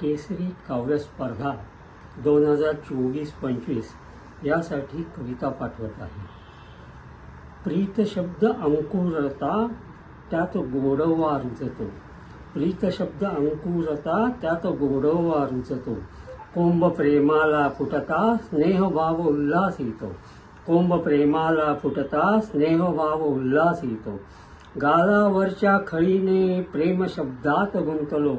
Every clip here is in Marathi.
केसरी काव्य स्पर्धा दोन हजार चोवीस पंचवीस यासाठी कविता पाठवत आहे. प्रीत शब्द अंकुरता त्यात गोडवा रुजतो. प्रीत शब्द अंकुरता त्यात गोडवा रुजतो. कोंब प्रेमाला फुटता स्नेहभाव उल्हास येतो कोंब प्रेमाला फुटता स्नेहभाव उल्हास येतो गालावरच्या खळीने प्रेम शब्दात गुंतलो.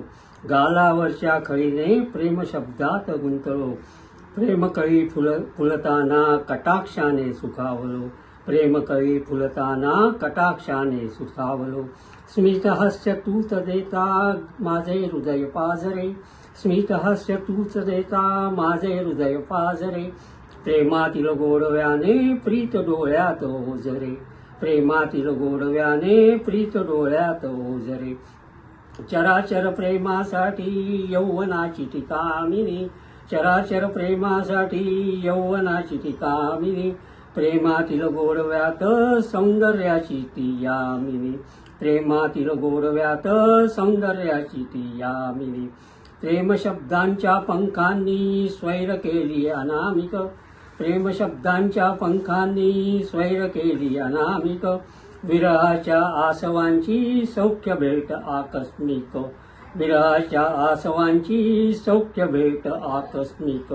गालावरच्या खळीने प्रेम शब्दात गुंतलो. प्रेमकळी फुल फुलताना कटाक्षाने सुखावलो. प्रेमकळी फुलताना कटाक्षाने सुखावलो. स्मितहस्य तूच देता माझे हृदय पाजरे. स्मितहस्य तूच देता माझे हृदय पाजरे. प्रेमातील गोडव्याने प्रीत डोळ्यात ओझरे. प्रेमातील गोडव्याने प्रीत डोळ्यात ओझरे. चराचर प्रेमासाठी यौवनाची टिकामिनी चराचर प्रेमासाठी यौवनाची टिकामिनी प्रेमातील गोडव्यात सौंदर्याची ती यामिनी. प्रेमातील गोडव्यात सौंदर्याची ती यामिनी. प्रेमशब्दांच्या पंखांनी स्वैर केली अनामिक. प्रेमशब्दांच्या पंखांनी स्वैर केली अनामिक. विरहाच्या आसवांची सौख्य भेट आकस्मिक. विरहाच्या आसवांची सौख्य भेट आकस्मिक.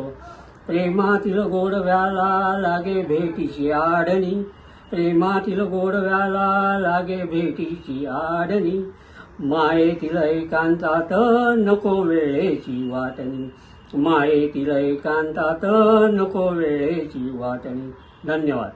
प्रेमातील गोडव्याला लागे भेटीची आडणी. प्रेमातील गोडव्याला लागे भेटीची आडणी. मायेतील एकांतात नको वेळेची वाटणी. मायेतील एकांतात नको वेळेची वाटणी. धन्यवाद.